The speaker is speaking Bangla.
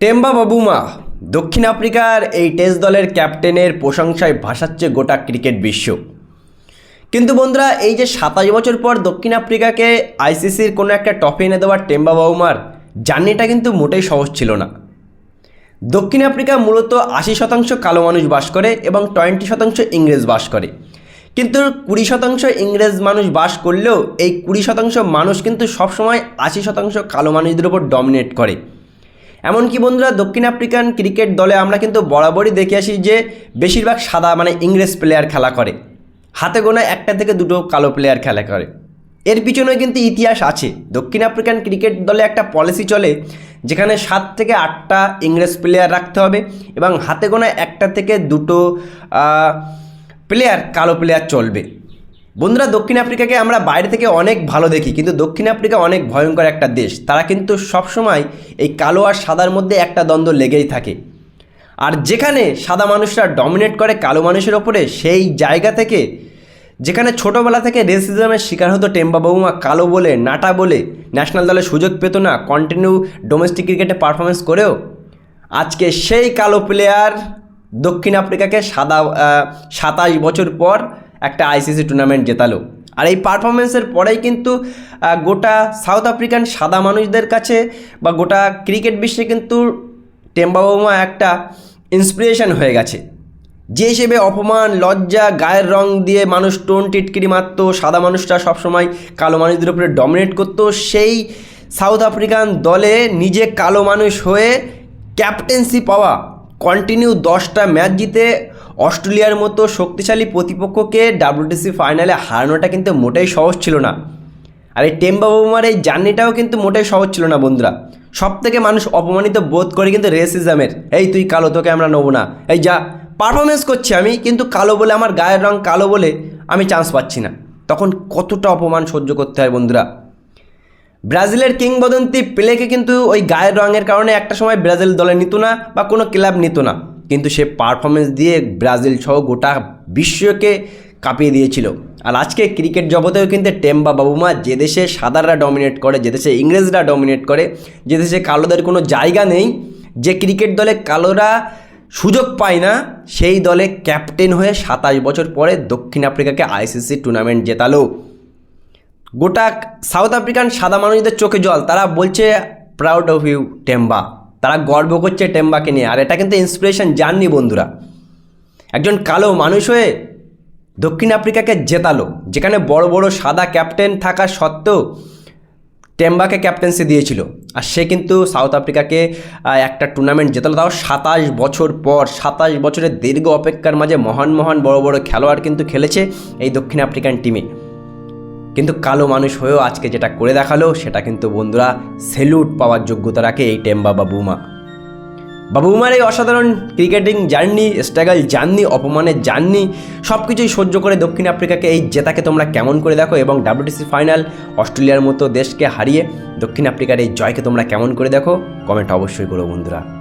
টেম্বা বাবুমা, দক্ষিণ আফ্রিকার এই টেস্ট দলের ক্যাপ্টেনের প্রশংসায় ভাসাচ্ছে গোটা ক্রিকেট বিশ্ব। কিন্তু বন্ধুরা, এই যে সাতাশ বছর পর দক্ষিণ আফ্রিকাকে আইসিসির কোনো একটা টপে এনে দেওয়ার টেম্বা বাবুমার জার্নিটা কিন্তু মোটেই সহজ ছিল না। দক্ষিণ আফ্রিকা মূলত আশি শতাংশ কালো মানুষ বাস করে এবং টোয়েন্টি শতাংশ ইংরেজ বাস করে। কিন্তু কুড়ি শতাংশ ইংরেজ মানুষ বাস করলেও এই কুড়ি শতাংশ মানুষ কিন্তু সবসময় আশি শতাংশ কালো মানুষদের উপর ডমিনেট করে। এমনকি বন্ধুরা দক্ষিণ আফ্রিকান ক্রিকেট দলে আমরা কিন্তু বরাবরই দেখে আসি যে বেশিরভাগ সাদা মানে ইংরেজ প্লেয়ার খেলা করে। হাতে গোনা একটা থেকে দুটো কালো প্লেয়ার খেলা করে। এর পিছনে কিন্তু ইতিহাস আছে। দক্ষিণ আফ্রিকান ক্রিকেট দলে একটা পলিসি চলে, যেখানে সাত থেকে আটটা ইংরেজ প্লেয়ার রাখতে হবে এবং হাতে গোনা একটা থেকে দুটো প্লেয়ার কালো প্লেয়ার চলবে। বন্ধুরা, দক্ষিণ আফ্রিকাকে আমরা বাইরে থেকে অনেক ভালো দেখি, কিন্তু দক্ষিণ আফ্রিকা অনেক ভয়ঙ্কর একটা দেশ। তারা কিন্তু সবসময় এই কালো আর সাদার মধ্যে একটা দ্বন্দ্ব লেগেই থাকে। আর যেখানে সাদা মানুষরা ডমিনেট করে কালো মানুষের ওপরে, সেই জায়গা থেকে, যেখানে ছোটোবেলা থেকে রেসিজমের শিকার হতো টেম্বা বাবুমা কালো বলে, নাটা বলে ন্যাশনাল দলে সুযোগ পেত না কন্টিনিউ ডোমেস্টিক ক্রিকেটে পারফরমেন্স করেও, আজকে সেই কালো প্লেয়ার দক্ষিণ আফ্রিকাকে সাদা সাতাশ বছর পর একটা আইসিসি টুর্নামেন্ট জেতালো। আর এই পারফরমেন্সের পরেই কিন্তু গোটা সাউথ আফ্রিকান সাদা মানুষদের কাছে বা গোটা ক্রিকেট বিশ্বে কিন্তু টেম্বা বাবুমা একটা ইন্সপিরেশন হয়ে গেছে। যে হিসেবে অপমান, লজ্জা, গায়ের রং দিয়ে মানুষ টোন টিটকিরি মারতো, সাদা মানুষরা সবসময় কালো মানুষদের উপরে ডমিনেট করতো, সেই সাউথ আফ্রিকান দলে নিজে কালো মানুষ হয়ে ক্যাপ্টেন্সি পাওয়া কন্টিনিউ দশটা ম্যাচ জিতে অস্ট্রেলিয়ার মতো শক্তিশালী প্রতিপক্ষকে ডাব্লিউটিসি ফাইনালে হারানোটা কিন্তু মোটেই সহজ ছিল না। আর এই টেম্বা বাবুমার এই জার্নিটাও কিন্তু মোটেই সহজ ছিল না, বন্ধুরা। সব থেকে মানুষ অপমানিত বোধ করে কিন্তু রেসিজমের। এই তুই কালো, তোকে আমরা নেব না। এই যা পারফরমেন্স করছি আমি, কিন্তু কালো বলে, আমার গায়ের রং কালো বলে আমি চান্স পাচ্ছি না। তখন কতটা অপমান সহ্য করতে হয়, বন্ধুরা? ব্রাজিলের কিংবদন্তি পেলেকে কিন্তু ওই গায়ের রঙের কারণে একটা সময় ব্রাজিল দলে নিত না বা কোনো ক্লাব নিত না। কিন্তু সে পারফরমেন্স দিয়ে ব্রাজিল সহ গোটা বিশ্বকে কাঁপিয়ে দিয়েছিল। আর আজকে ক্রিকেট জগতেও কিন্তু টেম্বা বাবুমা যে দেশে সাদাররা ডমিনেট করে, যে দেশে ইংরেজরা ডমিনেট করে, যে দেশে কালোদের কোনো জায়গা নেই, যে ক্রিকেট দলে কালোরা সুযোগ পায় না, সেই দলে ক্যাপ্টেন হয়ে সাতাশ বছর পরে দক্ষিণ আফ্রিকাকে আইসিসি টুর্নামেন্ট জেতালো। গোটা সাউথ আফ্রিকান সাদা মানুষদের চোখে জল, তারা বলছে প্রাউড অফ ইউ টেম্বা তারা গর্ব করছে টেম্বাকে নিয়ে। আর এটা কিন্তু ইন্সপিরেশন জাননি বন্ধুরা। একজন কালো মানুষ হয়ে দক্ষিণ আফ্রিকাকে জেতালো, যেখানে বড় বড় সাদা ক্যাপ্টেন থাকা সত্ত্বেও টেম্বাকে ক্যাপ্টেন্সি দিয়েছিল। আর সে কিন্তু সাউথ আফ্রিকাকে একটা টুর্নামেন্ট জেতালো। তাও সাতাশ বছর পর, সাতাশ বছরের দীর্ঘ অপেক্ষার মাঝে মহান মহান বড় বড় খেলোয়াড় কিন্তু খেলেছে এই দক্ষিণ আফ্রিকান টিমে কিন্তু কালো মানুষ হয়েও আজকে যেটা করে দেখাল, সেটা কিন্তু বন্ধুরা সেলুট পাওয়ার যোগ্যতা রাখে এই টেম্বা বাবুমা বাবুমার এই অসাধারণ ক্রিকেটিং জার্নি, স্ট্রাগল জার্নি, অপমানের জার্নি সব কিছুই সহ্য করে দক্ষিণ আফ্রিকাকে এই জেতাকে তোমরা কেমন করে দেখো এবং ডাব্লিউটিসি ফাইনাল অস্ট্রেলিয়ার মতো দেশকে হারিয়ে দক্ষিণ আফ্রিকার এই জয়কে তোমরা কেমন করে দেখো, কমেন্ট অবশ্যই করো বন্ধুরা।